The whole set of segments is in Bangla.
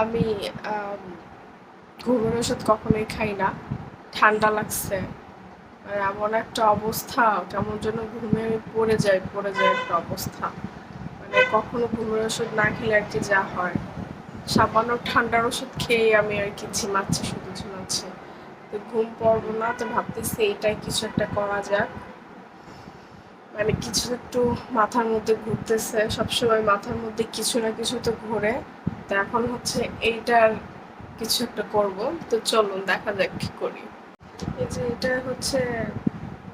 আমি ঘুমের ওষুধ কখনোই খাই না। ঠান্ডা লাগছে। আর এমন একটা অবস্থা, কেমন যেন ঘুমে পড়ে যায় পড়ে যায় একটা অবস্থা। মানে কখনো ঘুমের ওষুধ না খেলে আর কি যা হয়। সামান্য ঠান্ডার ওষুধ খেয়ে আমি আর কি ঝিমাচ্ছি, শুধু ঝিমাচ্ছি। তো ঘুম পড়ব না, তো ভাবতেছি এইটাই কিছু একটা করা যাক। মানে কিছু একটু মাথার মধ্যে ঘুরতেছে, সবসময় মাথার মধ্যে কিছু না কিছু তো ঘোরে। তো এখন হচ্ছে এইটার কিছু একটা করব। তো চলুন, দেখা যাক কি করি। এই যে এটা হচ্ছে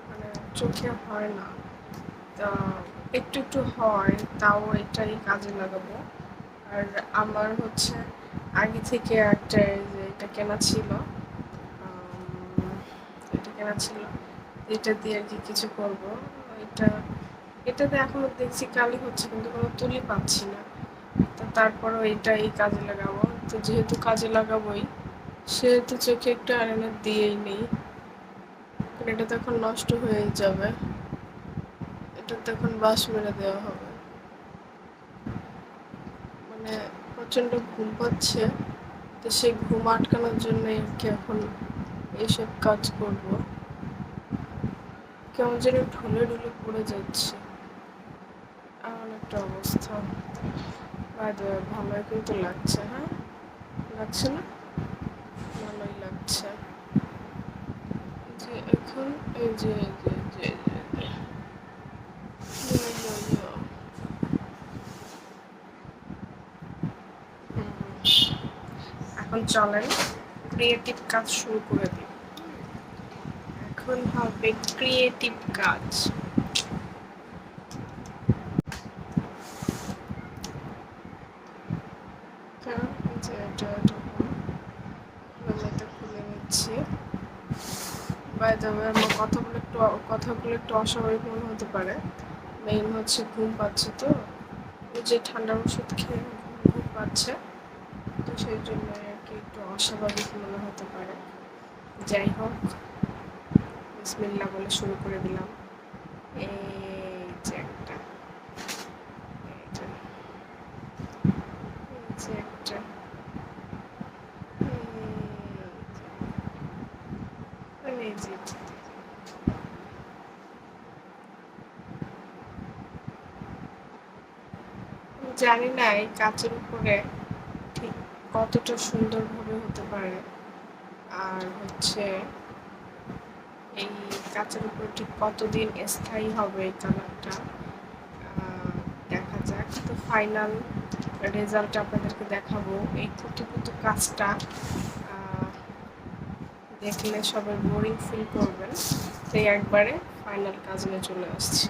মানে চোখে হয় না। তা একটু একটু হয়, তাও এটাই কাজে লাগাবো। আর আমার হচ্ছে আগে থেকে একটা যে এটা কেনা ছিল এটা কেনা ছিল, এটা দিয়ে আর কি কিছু করব। এটা, এটাতে এখনও দেখছি কালি হচ্ছে, কিন্তু কোনো তুলি পাচ্ছি না। তো তারপরও এটাই কাজে লাগাবো। তো যেহেতু কাজে লাগাবোই, সেহেতু চোখে একটু আয়রনের দিয়েই নেই। এটা তো এখন নষ্ট হয়ে যাবে। এটা তো এখন বাস মেরে দেওয়া হবে। মানে প্রচণ্ড ঘুম পাচ্ছে। তো সেই ঘুম আটকানোর জন্য কি এখন এইসব কাজ করব। কেমন যেন ঢলে ঢলে পড়ে যাচ্ছে। এমন একটা অবস্থা। বাইরে ভালোই কিন্তু লাগছে হ্যাঁ লাগছে না? ভালোই লাগছে। যে এখন, এই যে যে যে। এখন চলেন ক্রিয়েটিভ কাজ শুরু করে দিই। এখন হবে ক্রিয়েটিভ কাজ তো, এই এটা এরকম। আমি এটা খুলে নিচ্ছি। বাই দ্য আমার কথাগুলো একটু কথাগুলো একটু অস্বাভাবিক মনে হতে পারে। মেইন হচ্ছে ঘুম পাচ্ছে তো। যে ঠান্ডার ওষুধ খেয়ে ঘুম পাচ্ছে। তো সেই জন্য আর কি একটু অস্বাভাবিক মনে হতে পারে। যাই হোক বিসমিল্লা বলে শুরু করে দিলাম। এই যে একটা এই যে এই যে একটা যে জানি না, এই কাচের উপরে ঠিক কতটা সুন্দরভাবে হতে পারে। আর হচ্ছে এই কাচের উপরে ঠিক কতদিন স্থায়ী হবে এই কালারটা দেখা যাক। তো ফাইনাল রেজাল্ট আপনাদেরকে দেখাবো। এই কুতু কাজটা দেখলে সবাই বোরিং ফিল করবেন। তাই একবারে ফাইনাল কাজ চলে আসছি।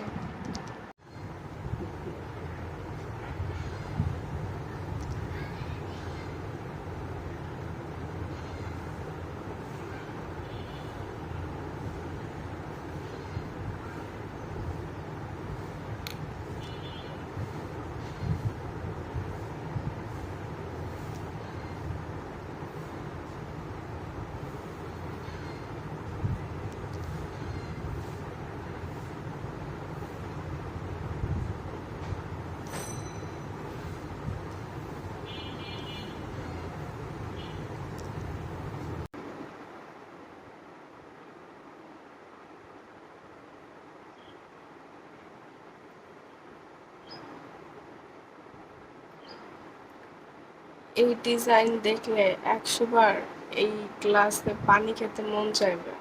এই ডিজাইন দেখলে একশো বার এই গ্লাসে পানি খেতে মন চাইবে।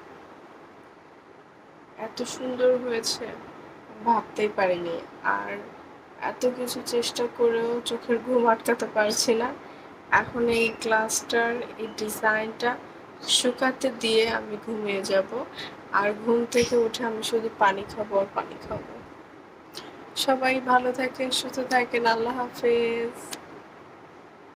এত সুন্দর হয়েছে, ভাবতেই পারিনি। আর এত কিছু চেষ্টা করেও চোখের ঘুম আটকাতে পারছি না। এখন এই গ্লাসটার এই ডিজাইনটা শুকাতে দিয়ে আমি ঘুমিয়ে যাব। আর ঘুম থেকে উঠে আমি শুধু পানি খাব আর পানি খাব। সবাই ভালো থাকেন, সুস্থ থাকেন, আল্লাহ হাফেজ।